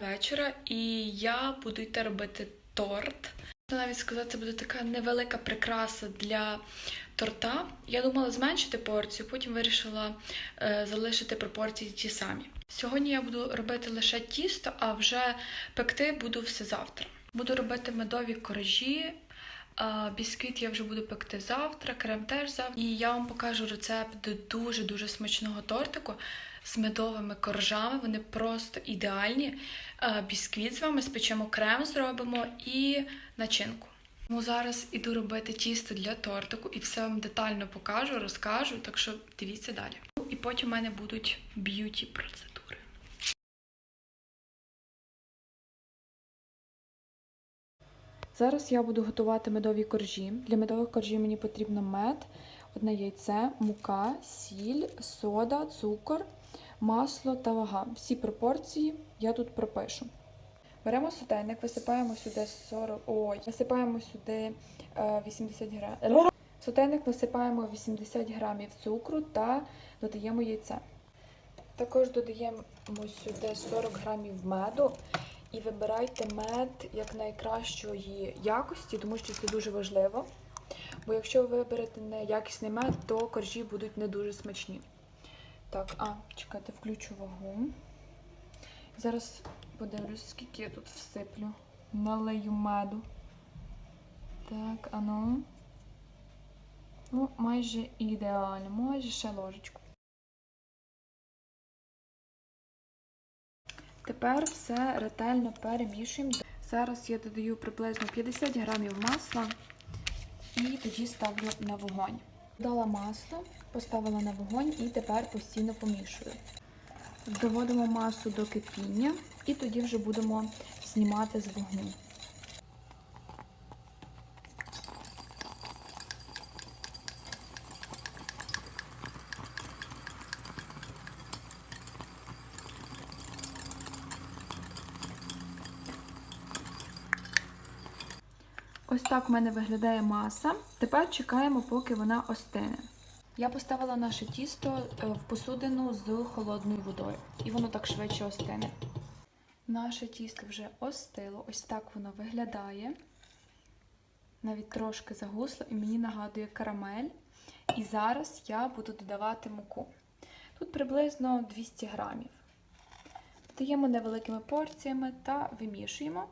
вечора, і я буду йти робити торт. Навіть сказати, це буде така невелика прикраса для торта. Я думала зменшити порцію, потім вирішила е, залишити пропорції ті самі. Сьогодні я буду робити лише тісто, а вже пекти буду все завтра. Буду робити медові коржі. Бісквіт я вже буду пекти завтра, крем теж завтра. І я вам покажу рецепт дуже-дуже смачного тортику з медовими коржами. Вони просто ідеальні. Бісквіт з вами спечемо крем, зробимо і начинку. Тому зараз іду робити тісто для тортику і все вам детально покажу, розкажу, так що дивіться далі. Ну, І потім у мене будуть б'юті процедури. Зараз я буду готувати медові коржі. Для медових коржів мені потрібно мед, одне яйце, мука, сіль, сода, цукор, масло та вага. Всі пропорції я тут пропишу. Беремо сотейник, висипаємо сюди 40, ой, висипаємо сюди е, 80 грамів. Сотейник висипаємо 80 грамів цукру та додаємо яйце. Також додаємо сюди 40 грамів меду і вибирайте мед як найкращої якості, тому що це дуже важливо. Бо якщо ви виберете неякісний мед, то коржі будуть не дуже смачні. Так, а, чекайте, включу вагу. Зараз подивлюсь, скільки я тут всиплю. Налию меду. Так, ану. Ну, майже ідеально, майже ще ложечку. Тепер все ретельно перемішуємо. Зараз я додаю приблизно 50 грамів масла і тоді ставлю на вогонь. Додала масло, поставила на вогонь і тепер постійно помішую. Доводимо масу до кипіння і тоді вже будемо знімати з вогню. Ось так в мене виглядає маса. Тепер чекаємо, поки вона остине. Я поставила наше тісто е, в посудину з холодною водою, і воно так швидше остине. Наше тісто вже остило, ось так воно виглядає. Навіть трошки загусло і мені нагадує карамель. І зараз я буду додавати муку. Тут приблизно 200 грамів. Додаємо невеликими порціями та вимішуємо.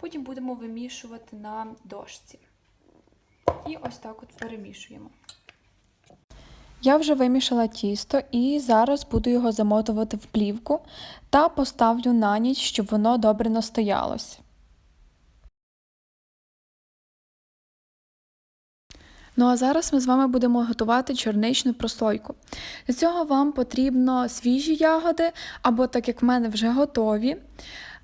Потім будемо вимішувати на дошці. І ось так от перемішуємо. Я вже вимішала тісто і зараз буду його замотувати в плівку та поставлю на ніч, щоб воно добре настоялось. Ну а зараз ми з вами будемо готувати чорничну прослойку. Для цього вам потрібно свіжі ягоди, або так як в мене вже готові.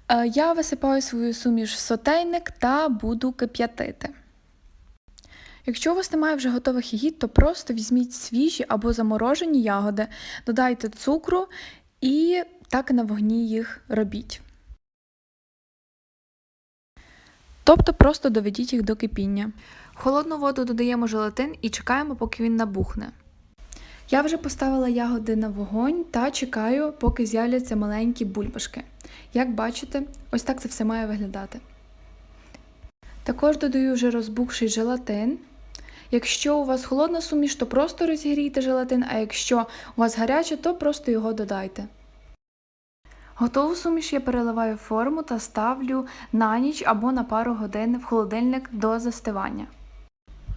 Е, Я висипаю свою суміш в сотейник та буду кип'ятити. Якщо у вас немає вже готових ягід, то просто візьміть свіжі або заморожені ягоди, додайте цукру і так на вогні їх робіть. Тобто просто доведіть їх до кипіння. В холодну воду додаємо желатин і чекаємо, поки він набухне. Я вже поставила ягоди на вогонь та чекаю, поки з'являться маленькі бульбашки. Як бачите, ось так це все має виглядати. Також додаю вже розбухший желатин. Якщо у вас холодна суміш, то просто розігрійте желатин, а якщо у вас гаряча, то просто його додайте. Готову суміш я переливаю в форму та ставлю на ніч або на пару годин в холодильник до застивання.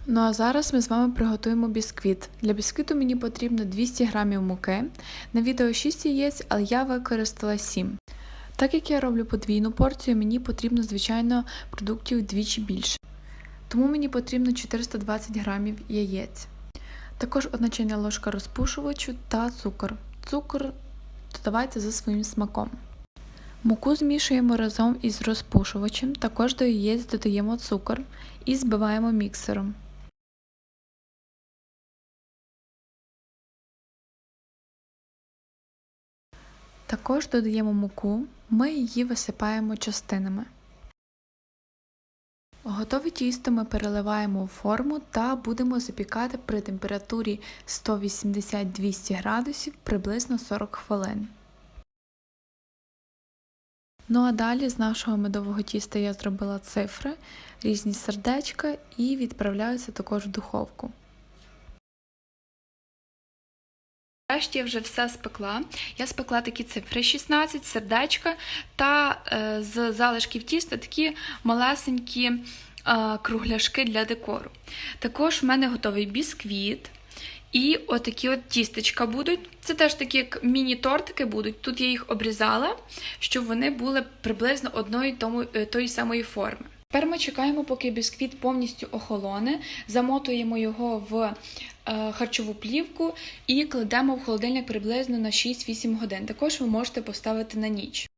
Ну а зараз ми з вами приготуємо бісквіт. Для бісквіту мені потрібно 200 г муки. На відео 6 яєць, але я використала 7. Так як я роблю подвійну порцію, мені потрібно, звичайно, продуктів вдвічі більше. Тому мені потрібно 420 г яєць. Також 1 чайна ложка розпушувачу та цукор. Цукор додавайте за своїм смаком. Муку змішуємо разом із розпушувачем, також до яєць додаємо цукор і збиваємо міксером. Також додаємо муку, ми її висипаємо частинами. Готове тісто ми переливаємо у форму та будемо запікати при температурі 180-200 градусів приблизно 40 хвилин. Ну а далі з нашого медового тіста я зробила цифри, різні сердечка і відправляюся також в духовку. Нарешті я вже все спекла. Я спекла такі цифри 16, сердечка та е, з залишків тіста такі малесенькі е, кругляшки для декору. Також в мене готовий бісквіт. І отакі от тістечка будуть. Це теж такі як міні-тортики будуть. Тут я їх обрізала, щоб вони були приблизно одної тому, е, тої самої форми. Тепер ми чекаємо, поки бісквіт повністю охолоне, замотуємо його в е, харчову плівку і кладемо в холодильник приблизно на 6-8 годин. Також ви можете поставити на ніч.